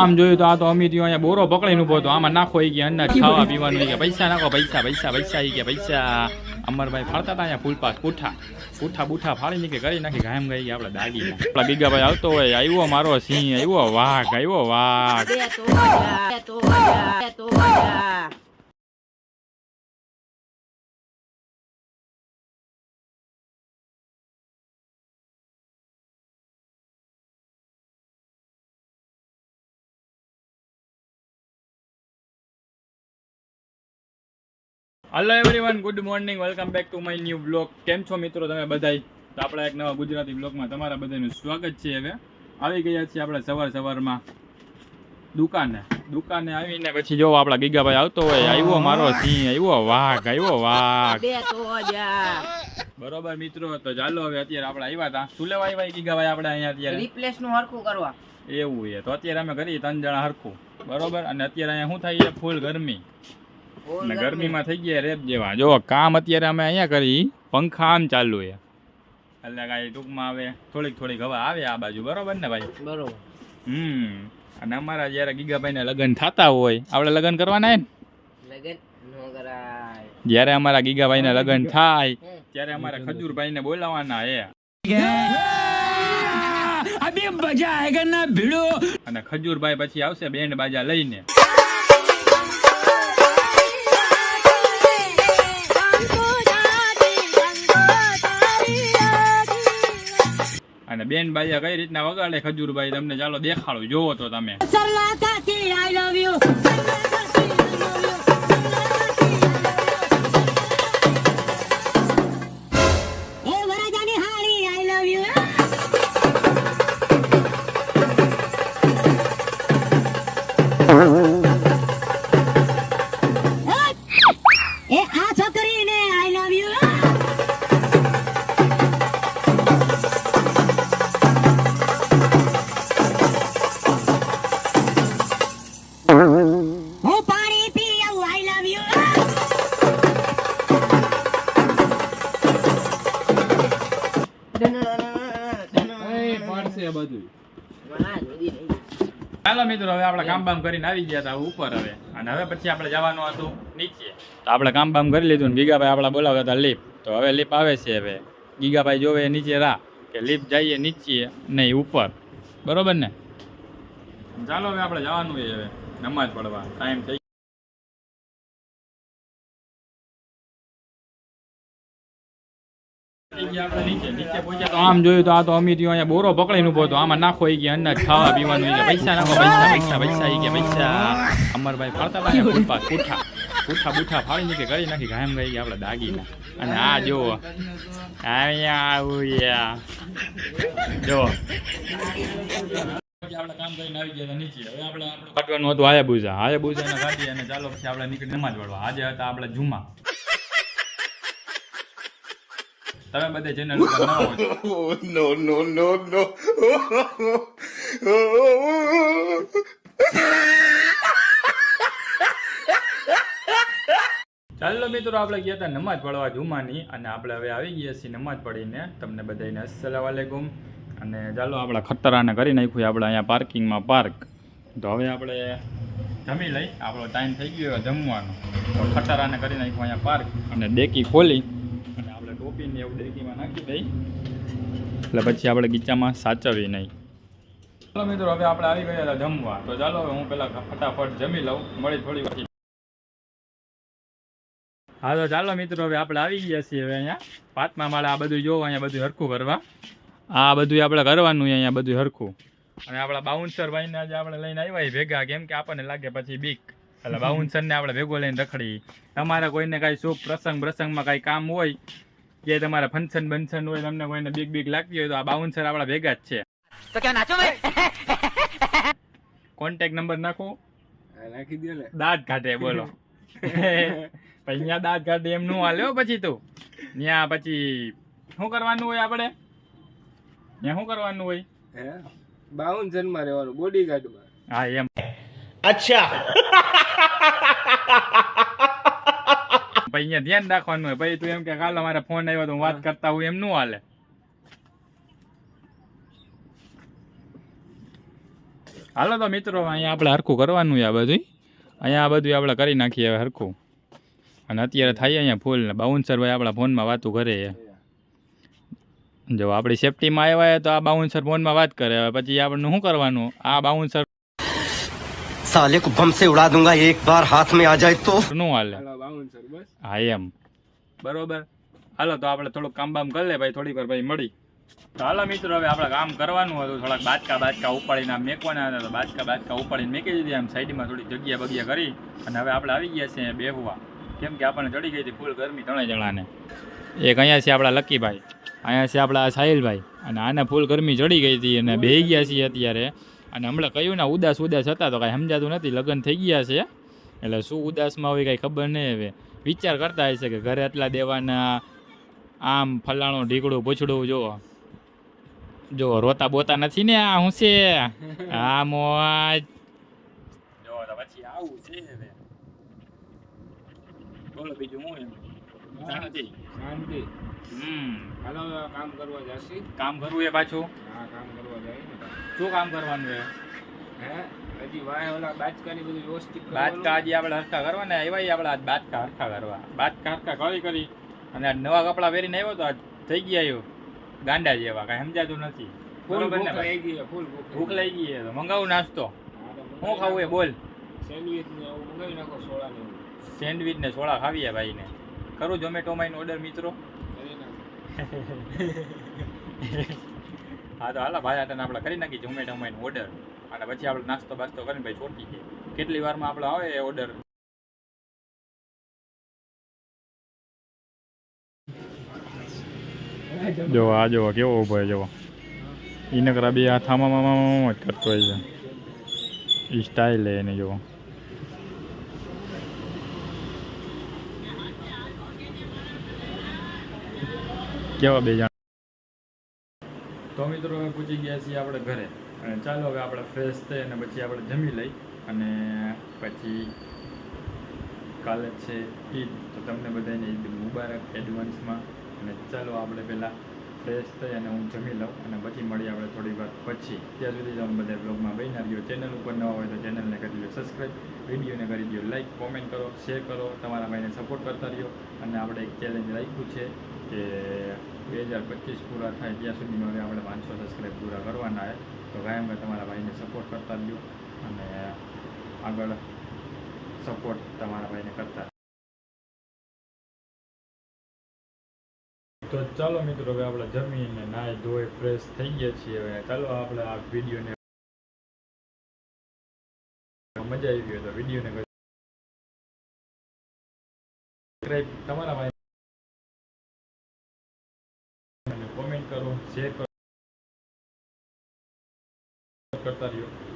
આમ જોયું તો આ તો અમિત અહીંયા બોરો પકડીને ઊભો હતો. આમાં નાખો એ ગયા અનાજ ખાવા પીવાનું કે પૈસા નાખો, પૈસા પૈસા પૈસા એ ગયા, પૈસા. અમરભાઈ ફાળતા હતા અહીંયા ફૂલપાસ પૂઠા. પૂઠા, બૂઠા ફાળી નીકળી કરી નાખી, ગાયમ ગઈ આપણે દાગી આપણા ગીગાભાઈ આવતો હોય, આવ્યો મારો સિંહ, આવ્યો વાઘ આવ્યો વાઘ. Hello everyone good morning welcome back to my new blog કેમ છો મિત્રો તમે બધાય? તો આપણા એક નવા ગુજરાતી બ્લોગમાં તમારા બધાનું સ્વાગત છે હવે. આવી ગયા છીએ આપણે સવાર સવારમાં દુકાને. દુકાને આવીને પછી જો આપણા ગીગાભાઈ આવતો હોય આવ્યો મારો સિંહ આવ્યો વાઘ આવ્યો વાઘ. બરોબર મિત્રો તો ચાલો હવે અત્યારે આપણે આવ્યા હતા શું લેવા આવ્યા ગીગાભાઈ આપણે અહીંયા અત્યારે? રિપ્લેસનું હરખું કરવા. એવું છે તો અત્યારે અમે કરીએ ત્રણ જણા હરખું. બરોબર? અને અત્યારે અહીંયા શું થાય છે? ફૂલ ગરમી. ગરમી. ગરમીમાં થઈ ગયા રેપ જેવા. જો કામ અત્યારે અમે અહીંયા કરી પંખા આમ ચાલુ છે. એટલે કાંઈ ટૂંકમાં આવે થોડીક થોડીક હવા આવે આ બાજુ બરોબર ને ભાઈ? બરોબર. હમ. અને અમારા જ્યારે ગીગાભાઈને લગ્ન થતા હોય આપણે લગ્ન કરવાના હે ને? લગન નો જ્યારે અમારા ગીગાભાઈને લગ્ન થાય ત્યારે અમારા ખજૂરભાઈને બોલાવાના હે. અને ખજૂરભાઈ પછી આવશે બેન્ડ બાજા લઈને. અને બેન બાજા કઈ રીતના વગાડે ખજૂરભાઈ? તમને ચાલો દેખાડું. જોવો તો તમે. પડશે બધું ચાલો મિત્રો, હવે આપણે કામ બામ કરીને આવી ગયા હતા ઉપર હવે. અને હવે પછી આપણે જવાનું હતું નીચે. તો આપણે કામ બામ કરી લીધું ને ગીગાભાઈ આપણા બોલાવતા હતા લીપ તો હવે લીપ આવે છે હવે. ગીગાભાઈ જોવે નીચે રા કે લીપ જઈએ નીચે, નહીં ઉપર. બરોબર ને? ચાલો હવે આપણે જવાનું છે હવે નમાજ પડવા ટાઈમ થઈ આમ જોયું તો આ તો અમિત અહીંયા બોરો પકડીને ઊભો હતો. આમાં નાખો એ ગયા અનાજ ખાવા પીવાનું પૈસા નાખો પૈસા પૈસા પૈસા એ ગયા પૈસા. અમરભાઈ ફાળતા હતા પૂઠા પૂઠા બૂઠા ફાળી નીકળી કરી નાખી ઘાયમ ગઈ ગયા આપણે દાગીના. અને આ જો અહીંયા આવું જો આપણે કામ કરીને આવી ગયા નીચે. હવે આપણે આપણે કાઢવાનું હતું આયાબુઝા આયાબુઝાને કાઢી અને ચાલો પછી આપણે નીકળી નમાજ પડવા આજે હતા આપણે જુમા તમે બધે ચેનલ નો નો હોય. નો no. ચાલો મિત્રો આપણે ગયા હતા નમાજ પડવા જુમાની અને આપણે હવે આવી ગયા છીએ નમાજ પડીને તમને બધાને અસલામ વાલેકુમ અને ચાલો આપણે ખતરાને કરી નાખ્યું આપણે અહીંયા પાર્કિંગમાં પાર્ક તો હવે આપણે જમી લઈ. આપણો ટાઈમ થઈ ગયો જમવાનો. તો ખતરાને કરી નાખ્યું અહીંયા પાર્ક અને ડેકી ખોલી. અને એવું ડેકીમાં નાખી દઈ. એટલે પછી આપણે ગીચામાં સાચવી નહીં. ચાલો મિત્રો હવે આપણે આવી ગયા હતા જમવા. તો ચાલો હવે હું પહેલાં ફટાફટ જમી લઉં. મળી થોડી વાર હા તો ચાલો મિત્રો હવે આપણે આવી ગયા છીએ હવે અહીંયા. પાંચમા માળે આ બધું જોવો અહીંયા બધું હરખું કરવા આ બધું આપણે કરવાનું અહીંયા બધું હરખું. અને આપણા બાઉન્સર ભાઈને આજે આપણે લઈને આવ્યા ભેગા. કેમ કે આપણને લાગે પછી બીક. એટલે બાઉન્સરને આપણે ભેગો લઈને રખડી તમારે કોઈને કાંઈ શુભ પ્રસંગ પ્રસંગમાં કાંઈ કામ હોય કે તમારા ફંક્શન બન્શન હોય તમને કોઈને બીક બીક લાગતી હોય તો આ બાઉન્સર આપણા ભેગા જ છે. તો ક્યાં નાચો ભાઈ? કોન્ટેક્ટ નંબર નાખો. નાખી દે ને. દાંત કાઢે બોલો. પછી અહીંયા દાંત કાઢે એમ નું હાલે હો પછી તો. ત્યાં પછી શું કરવાનું હોય આપણે? ત્યાં શું કરવાનું હોય? હે? બાઉન્સરમાં રહેવાનું બોડી ગાર્ડમાં હા એમ. Acha. અહીંયા ધ્યાન રાખવાનું હોય. પછી તું એમ કે કાલો મારે ફોન આવ્યો તો વાત કરતા હું એમ નું હાલે. હાલો તો મિત્રો અહીંયા આપણે હરખું કરવાનું છે આ બધું અહીંયા આ બધું આપણે કરી નાખીએ હવે હરખું. અને અત્યારે થાય અહીંયા ફૂલ ને. બાઉન્સર ભાઈ આપણા ફોનમાં વાતું કરે જો આપણી સેફટીમાં આવ્યા તો આ બાઉન્સર ફોનમાં વાત કરે. હવે પછી આપણને શું કરવાનું? આ બાઉન્સર साले को बम से उड़ा दूंगा एक बार हाथ में आ जाए तो નું હાલે હાલો બાઉન્સર બસ હા એમ બરોબર હાલો તો આપણે થોડુંક કામ બામ કરી લે ભાઈ થોડીક વાર ભાઈ મળી તો હાલો મિત્રો હવે આપણે કામ કરવાનું હતું થોડાક બાચકા બાચકા ઉપાડીને આમ મેકવાના હતા તો બાચકા બાચકા ઉપાડીને મેકી દીધી આમ સાઈડમાં થોડી જગ્યા બગ્યા કરી અને હવે આપણે આવી ગયા છીએ બેહવા કેમ કે આપણને ચડી ગઈ હતી ફૂલ ગરમી ત્રણેય જણાને એક અહીંયા છે આપણા લક્કીભાઈ અહીંયા છે આપણા સાહિલભાઈ અને આને ફૂલ ગરમી ચડી ગઈ હતી અને બે ગયા છીએ અત્યારે અને હમણાં કહ્યું ને ઉદાસ ઉદાસ હતા તો કાંઈ સમજાતું નથી, લગ્ન થઈ ગયા છે. એટલે શું ઉદાસમાં હોય કાંઈ ખબર નહીં હવે. વિચાર કરતા હશે કે ઘરે એટલા દેવાના આમ ફલાણું ઢીકડું પૂછડું જો. જો, રોતા બોતા નથી ને આ હું છે આ મોજ. જો પછી આવું છે હવે. બોલો, બીજું હું શાંતિ. શાંતિ. હમ. હાલો કામ કરવા જશી. કામ કરવું એ પાછું? હા કામ કરવા જાય ને શું કામ કરવાનું છે? હે? હજી વાય ઓલા બાચકાની બધું વ્યવસ્થિત બાતકા આજે આપણે હરખા આપણે આજ બાતકા હરખા કરવા. બાતકા હરખા કરી કરી. અને આજ નવા કપડાં પહેરીને આવ્યો તો આજ થઈ ગયા આવ્યો ગાંડા જેવા કાંઈ સમજાતું નથી. બરોબર ને ભૂખ ભાઈ? લઈ ગઈ તો મંગાવું નાસ્તો. શું ખાવું એ? બોલ. સેન્ડવિચ ને મંગાવી નાખો સોળા ને સેન્ડવિચ ને સોળા ખાવીએ ભાઈને. કરું ઝોમેટોમાં ઓર્ડર મિત્રો? હા તો હાલા ભાઈ આટને આપણે કરી નાખી ઝોમેટોમાં ઓર્ડર અને પછી આપણે નાસ્તો બાસ્તો કરીને ભાઈ છોટી જઈએ કેટલી વારમાં આપણે આવે એ ઓર્ડર જો આ જો કેવો ઊભો છે જો. ઈ નકરા બે હાથ મામા જ કરતો હોય છે. ઈ સ્ટાઇલ એને જો. કેવા બે જણા? તો મિત્રો હવે પૂછી ગયા છીએ આપણે ઘરે. અને ચાલો હવે આપણે ફ્રેશ થઈ અને પછી આપણે જમી લઈ. અને પછી કાલે છે ઈદ, તો તમને બધાને ઈદ મુબારક એડવાન્સમાં અને ચાલો આપણે પહેલાં ફ્રેશ થઈ અને હું જમી લઉં. અને પછી મળીએ આપણે થોડી વાર પછી. ત્યાં સુધી તમે બધા બ્લોગમાં બની આવ્યો ચેનલ ઉપર ન હોય તો ચેનલને કરી દો સબસ્ક્રાઈબ વિડીયોને કરી દો લાઈક કોમેન્ટ કરો શેર કરો. તમારા ભાઈને સપોર્ટ કરતા રહ્યો અને આપણે એક ચેલેન્જ રાખ્યું છે કે બે હજાર પચીસ પૂરા થાય ત્યાં સુધીમાં આપણે પાંચસો સબસ્ક્રાઈબ પૂરા કરવાના છે. તો કાયમ તમારા ભાઈને સપોર્ટ કરતા રહ્યો અને આગળ સપોર્ટ તમારા ભાઈને કરતા તો ચાલો મિત્રો, હવે આપણે જમીને નાહી ધોઈ ફ્રેશ થઈ ગયા છીએ. હવે ચાલો આપણે આ વિડીયોને મજા આવી હોય તો વિડીયોને સબસ્ક્રાઈબ તમારા શેર કરો કરતા રહ્યો.